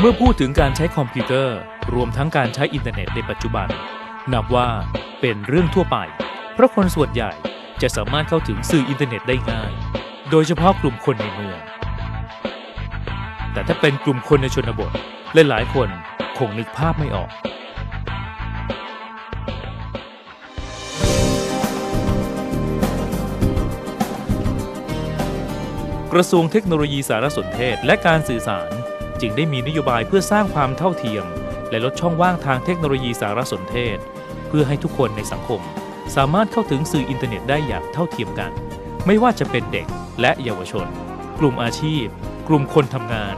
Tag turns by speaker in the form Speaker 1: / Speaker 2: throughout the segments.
Speaker 1: เมื่อพูดถึงการใช้คอมพิวเตอร์ รวมทั้งการใช้อินเทอร์เน็ตในปัจจุบัน นับว่าเป็นเรื่องทั่วไป เพราะคนส่วนใหญ่จะสามารถเข้าถึงสื่ออินเทอร์เน็ตได้ง่าย โดยเฉพาะกลุ่มคนในเมือง แต่ถ้าเป็นกลุ่มคนในชนบทหลายๆคนคงนึกภาพไม่ออกกระทรวงเทคโนโลยีสารสนเทศและการสื่อสาร จึงได้มีนโยบายเพื่อสร้างความเท่าเทียม และลดช่องว่างทางเทคโนโลยีสารสนเทศ เพื่อให้ทุกคนในสังคม สามารถเข้าถึงสื่ออินเทอร์เน็ตได้อย่างเท่าเทียมกัน ไม่ว่าจะเป็นเด็กและเยาวชน กลุ่มอาชีพ กลุ่มคนทำงาน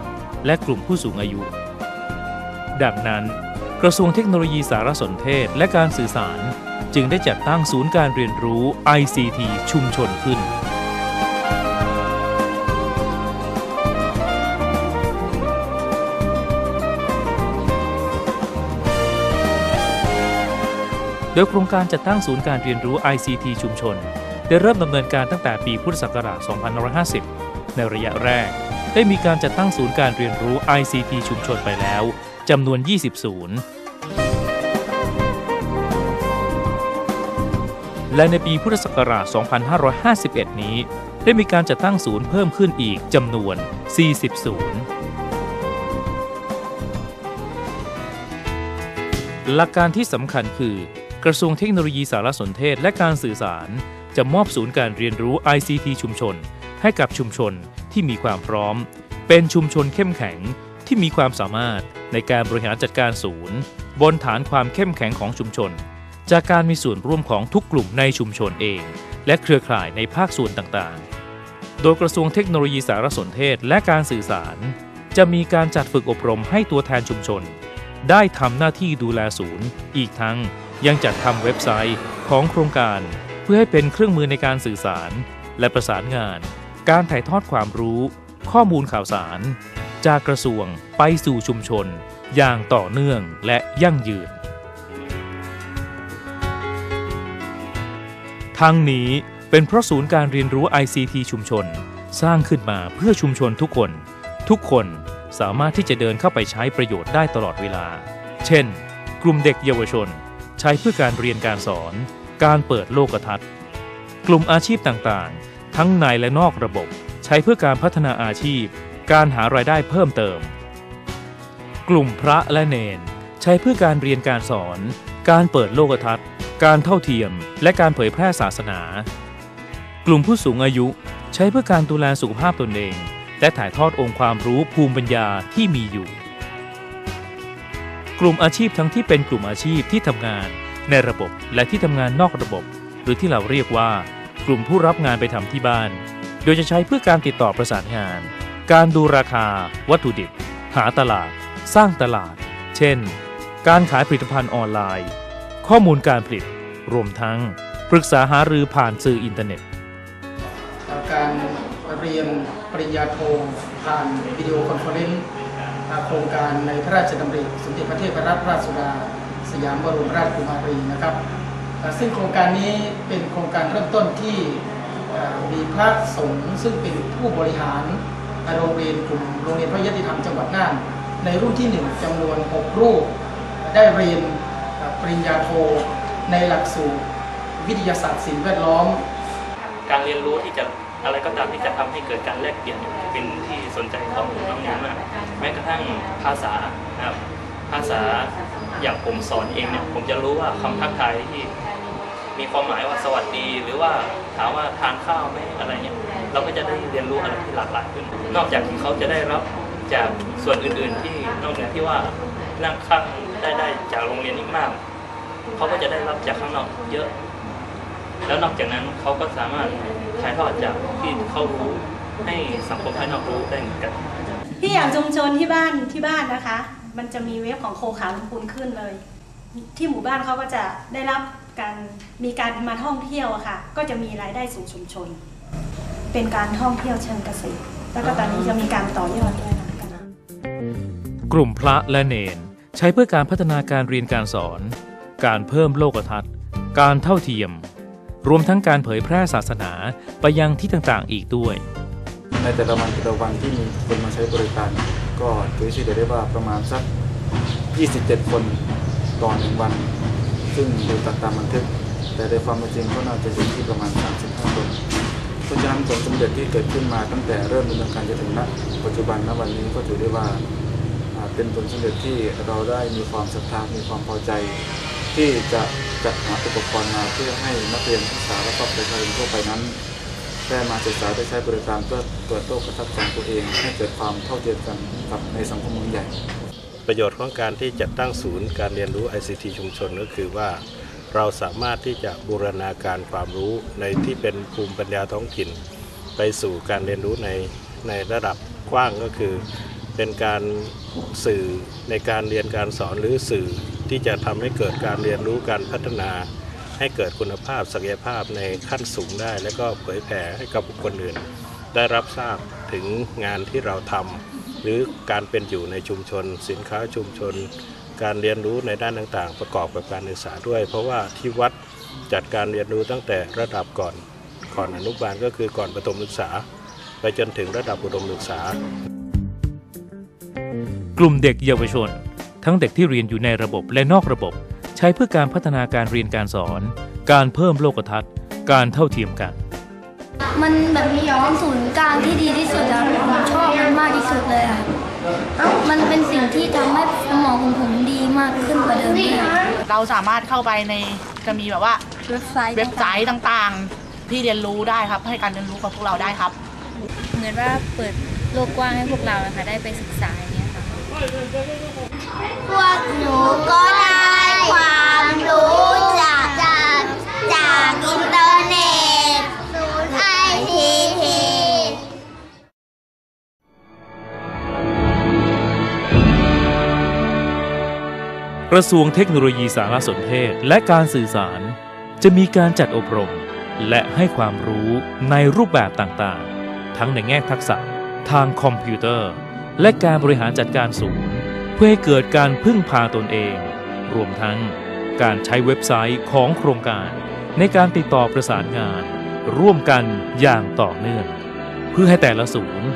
Speaker 1: และกลุ่มผู้สูงอายุ ดังนั้น กระทรวงเทคโนโลยีสารสนเทศและการสื่อสาร จึงได้จัดตั้งศูนย์การเรียนรู้ ICT ชุมชนขึ้น โดยโครงการจัดตั้งศูนย์การเรียนรู้ ICT ชุมชน ได้เริ่มดำเนินการตั้งแต่ปีพุทธศักราช 2550 ในระยะแรก ได้มีการจัดตั้งศูนย์การเรียนรู้ ICT ชุมชนไปแล้วจำนวน 20 ศูนย์ และในปีพุทธศักราช 2551 นี้ ได้มีการจัดตั้งศูนย์เพิ่มขึ้นอีกจำนวน 40 ศูนย์หลักการที่สำคัญคือ กระทรวงเทคโนโลยีสารสนเทศและการสื่อสาร จะมอบศูนย์การเรียนรู้ ICT ชุมชน ให้กับชุมชนที่มีความพร้อม เป็นชุมชนเข้มแข็งที่มีความสามารถในการบริหารจัดการศูนย์ บนฐานความเข้มแข็งของชุมชน จากการมีส่วนร่วมของทุกกลุ่มในชุมชนเอง และเครือข่ายในภาคส่วนต่างๆ โดยกระทรวงเทคโนโลยีสารสนเทศและการสื่อสาร จะมีการจัดฝึกอบรมให้ตัวแทนชุมชน ได้ทำหน้าที่ดูแลศูนย์ อีกทั้ง ยังจัดทำเว็บไซต์ของโครงการ เพื่อให้เป็นเครื่องมือในการสื่อสาร และประสานงาน การถ่ายทอดความรู้ ข้อมูลข่าวสาร จากกระทรวงไปสู่ชุมชน อย่างต่อเนื่องและยั่งยืน ทั้งนี้เป็นเพราะศูนย์การเรียนรู้ ICT ชุมชน สร้างขึ้นมาเพื่อชุมชนทุกคน ทุกคนสามารถที่จะเดินเข้าไปใช้ประโยชน์ได้ตลอดเวลา เช่น กลุ่มเด็กเยาวชน ใช้เพื่อการเรียนการสอน การเปิดโลกทัศน์ กลุ่มอาชีพต่างๆ ทั้งในและนอกระบบ ใช้เพื่อการพัฒนาอาชีพ การหารายได้เพิ่มเติม กลุ่มพระและเนน ใช้เพื่อการเรียนการสอน การเปิดโลกทัศน์ การเท่าเทียม และการเผยแพร่ศาสนา กลุ่มผู้สูงอายุใช้เพื่อการดูแลสุขภาพตนเอง และถ่ายทอดองค์ความรู้ภูมิปัญญาที่มีอยู่ กลุ่มอาชีพทั้งที่เป็นกลุ่มอาชีพที่ทำงานในระบบและที่ทำงานนอกระบบ หรือที่เราเรียกว่า กลุ่มผู้รับงานไปทำที่บ้าน โดยจะใช้เพื่อการติดต่อประสานงาน การดูราคา วัตถุดิบ หาตลาด สร้างตลาด เช่น การขายผลิตภัณฑ์ออนไลน์ ข้อมูลการผลิต รวมทั้ง ปรึกษาหารือผ่านสื่ออินเทอร์เน็ต
Speaker 2: การเรียนปริญญาโทผ่านวิดีโอคอนเฟอเรนซ์ โครงการในพระราชดำริสมเด็จพระเทพรัตนราชสุดา สยามบรมราชกุมารีนะครับ ซึ่งโครงการนี้เป็นโครงการเริ่มต้นที่มีพระสงฆ์ซึ่งเป็นผู้บริหารโรงเรียนกลุ่มโรงเรียนพระยติธรรมจังหวัดน่าน ในรุ่นที่ 1จำนวน 6 รูป ได้เรียนปริญญาโทในหลักสูตรวิทยาศาสตร์สิ่งแวดล้อม
Speaker 3: การเรียนรู้ที่จะ อะไรก็ตามที่จะทำให้เกิดการแลกเปลี่ยนเป็นที่สนใจของน้องๆมากแม้กระทั่งภาษานะครับภาษาอย่างผมสอนเองเนี่ยผมจะรู้ว่าคำทักทายที่มีความหมายว่าสวัสดี หรือว่าถามว่าทานข้าวไหมอะไรเงี้ยเราก็จะได้เรียนรู้อะไรที่หลากหลายขึ้น นอกจากที่เขาจะได้รับจากส่วนอื่น ๆ ที่นอกเหนือที่ว่านั่งข้างได้ได้จากโรงเรียนอีกมากเขาก็จะได้รับจากข้างนอกเยอะ แล้วนอกจากนั้นเขาก็สามารถถ่ายทอดจากที่เขารู้ให้สังคมภายนอกรู้ได้เหมือนกัน
Speaker 4: ที่อย่างชุมชนที่บ้านที่บ้านนะคะ มันจะมีเว็บของโคขาวลำพูนขึ้นเลย ที่หมู่บ้านเขาก็จะได้รับการมีการมาท่องเที่ยวอะค่ะ ก็จะมีรายได้สู่ชุมชน เป็นการท่องเที่ยวเชิงเกษตร แล้วก็ตอนนี้จะมีการต่อยอดด้วยนะคะ
Speaker 1: กลุ่มพระและเนนใช้เพื่อการพัฒนาการเรียนการสอน การเพิ่มโลกทัศน์ การเท่าเทียม รวมทั้งการเผยแพร่ศาสนาไปยังที่ต่างๆ อีกด้วย
Speaker 5: ในแต่ละวันแต่ละวันที่มีคนมาใช้บริการ ก็ถือเฉลี่ยได้ว่าประมาณสัก 27 คนต่อหนึ่งวัน ซึ่งดูจากตามบันทึก แต่ในความเป็นจริงก็น่าจะอยู่ที่ประมาณ 35 คนเพราะฉะนั้นผลสำเร็จที่เกิดขึ้นมาตั้งแต่เริ่มดำเนินการจนถึงณปัจจุบันณวันนี้ก็ถือได้ว่าอ่าเป็นผลสำเร็จที่เราได้มีความศรัทธา มีความพอใจ ที่จะจัดหาอุปกรณ์มาเพื่อให้นักเรียนนักศึกษาและก็ประชาชนทั่วไปนั้นได้มาศึกษาได้ใช้บริการเพื่อเปิดโลกระทัศน์ของตัวเอง ให้เกิดความเท่าเทียมกันกับในสังคมเมืองใหญ่
Speaker 6: ประโยชน์ของการที่จัดตั้งศูนย์การเรียนรู้ ICT ชุมชนก็คือว่า เราสามารถที่จะบูรณาการความรู้ในที่เป็นภูมิปัญญาท้องถิ่น ไปสู่การเรียนรู้ในในระดับกว้างก็คือ เป็นการสื่อในการเรียนการสอนหรือสื่อ ที่จะทำให้เกิดการเรียนรู้การพัฒนา ให้เกิดคุณภาพศักยภาพในขั้นสูงได้ และก็เผยแผ่ให้กับบุคคลอื่น ได้รับทราบถึงงานที่เราทำหรือการเป็นอยู่ในชุมชน สินค้าชุมชน การเรียนรู้ในด้านต่างๆ ประกอบกับการศึกษาด้วย เพราะว่าที่วัดจัดการเรียนรู้ตั้งแต่ระดับก่อนก่อนอนุบาลก็คือก่อนประถมศึกษา ไปจนถึงระดับอุดมศึกษา
Speaker 1: กลุ่มเด็กเยาวชน ทั้งเด็กที่เรียนอยู่ในระบบและนอกระบบ ใช้เพื่อการพัฒนาการเรียนการสอน การเพิ่มโลกทัศน์ การเท่าเทียมกัน
Speaker 7: มันแบบมีเป็นศูนย์กลางที่ดีที่สุดแล้วผมชอบมันมากที่สุดเลยอะมันเป็นสิ่งที่ทำให้สมองของผมดีมากขึ้นกว่าเดิมอีก
Speaker 8: เราสามารถเข้าไปในจะมีแบบว่า
Speaker 7: เว็บไซต์
Speaker 8: เว็บไซต์ต่างๆ ที่เรียนรู้ได้ครับ ให้การเรียนรู้กับพวกเราได้ครับ
Speaker 9: เหมือนว่าเปิดโลกกว้างให้พวกเรานะคะได้ไปศึกษาอย่างเงี้ยค่ะ
Speaker 7: พวกหนูก็ได้ความรู้จากจากจากอินเทอร์เน็ตศูนย์ไอทีที
Speaker 1: กระทรวงเทคโนโลยีสารสนเทศและการสื่อสาร จะมีการจัดอบรม และให้ความรู้ในรูปแบบต่างๆ ทั้งในแง่ทักษะ ทางคอมพิวเตอร์ และการบริหารจัดการศูนย์ พื่อให้เกิดการพึ่งพาตนเอง รวมทั้งการใช้เว็บไซต์ของโครงการ ในการติดต่อประสานงาน ร่วมกันอย่างต่อเนื่อง เพื่อให้แต่ละศูนย์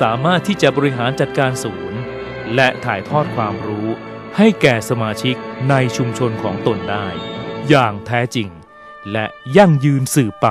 Speaker 1: สามารถที่จะบริหารจัดการศูนย์ และถ่ายทอดความรู้ให้แก่สมาชิกในชุมชนของตนได้ อย่างแท้จริง และยั่งยืนสืบไป